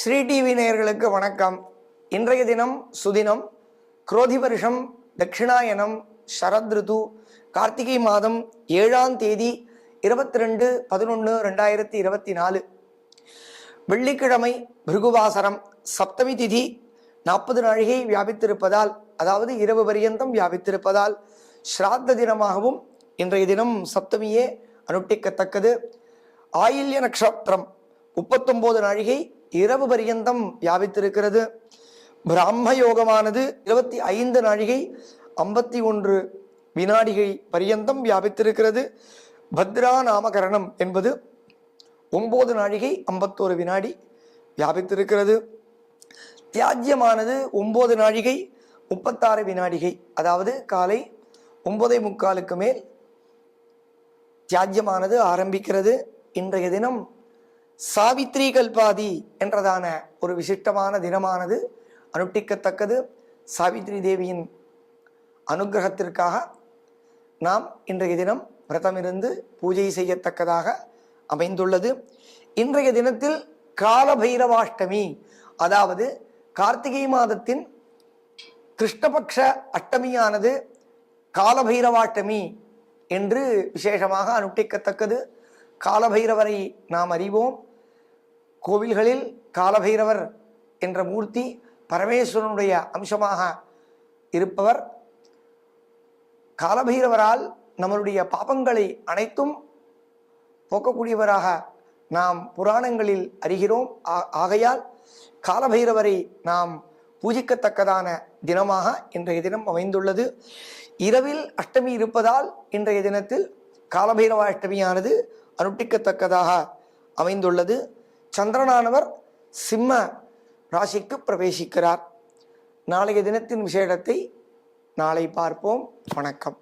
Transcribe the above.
Sri TV நேயர்களுக்கு வணக்கம். இன்றைய தினம் சுதினம் குரோதி வருஷம் தட்சிணாயனம் சரத் ருது கார்த்திகை மாதம் ஏழாம் தேதி இருபத்தி ரெண்டு பதினொன்று ரெண்டாயிரத்தி இருபத்தி நாலு. வெள்ளிக்கிழமை பிருகுவாசரம் சப்தமி திதி நாற்பது நாழிகை வியாபித்திருப்பதால் அதாவது இரவு பரியந்தம் வியாபித்திருப்பதால் ஸ்ராத்த தினமாகவும் இன்றைய தினம் சப்தமியே அனுட்டிக்கத்தக்கது ஆயில்ய நட்சத்திரம் முப்பத்தொம்போது நாழிகை இரவு பரியந்தம் வியாபித்திருக்கிறது பிராம யோகமானது இருபத்தி ஐந்து நாழிகை ஐம்பத்தி ஒன்று வினாடிகை பரியந்தம் வியாபித்திருக்கிறது பத்ரா நாமகரணம் என்பது ஒன்பது நாழிகை ஐம்பத்தோரு வினாடி வியாபித்திருக்கிறது தியாஜ்யமானது ஒன்பது நாழிகை முப்பத்தாறு வினாடிகை அதாவது காலை ஒன்பதே முக்காலுக்கு மேல் தியாஜ்யமானது ஆரம்பிக்கிறது. இன்றைய தினம் சாவித்ரி கல்பாதி என்றதான ஒரு விசிஷ்டமான தினமானது அனுட்டிக்கத்தக்கது சாவித்ரி தேவியின் அனுகிரகத்திற்காக நாம் இன்றைய தினம் விரதமிருந்து பூஜை செய்யத்தக்கதாக அமைந்துள்ளது. இன்றைய தினத்தில் காலபைரவாஷ்டமி அதாவது கார்த்திகை மாதத்தின் கிருஷ்ணபக்ஷ அஷ்டமியானது காலபைரவாஷ்டமி என்று விசேஷமாக அனுட்டிக்கத்தக்கது காலபைரவரை நாம் அறிவோம். கோவில்களில் காலபைரவர் என்ற மூர்த்தி பரமேஸ்வரனுடைய அம்சமாக இருப்பவர். காலபைரவரால் நம்மளுடைய பாபங்களை அனைத்தும் போக்கக்கூடியவராக நாம் புராணங்களில் அறிகிறோம். ஆ- ஆகையால் காலபைரவரை நாம் பூஜிக்கத்தக்கதான தினமாக இன்றைய தினம் அமைந்துள்ளது. இரவில் அஷ்டமி இருப்பதால் இன்றைய தினத்தில் காலபைரவ அஷ்டமியானது அனுட்டிக்கத்தக்கதாக அமைந்துள்ளது. சந்திரனானவர் சிம்ம ராசிக்கு பிரவேசிக்கிறார். நாளைய தினத்தின் விசேடத்தை நாளை பார்ப்போம். வணக்கம்.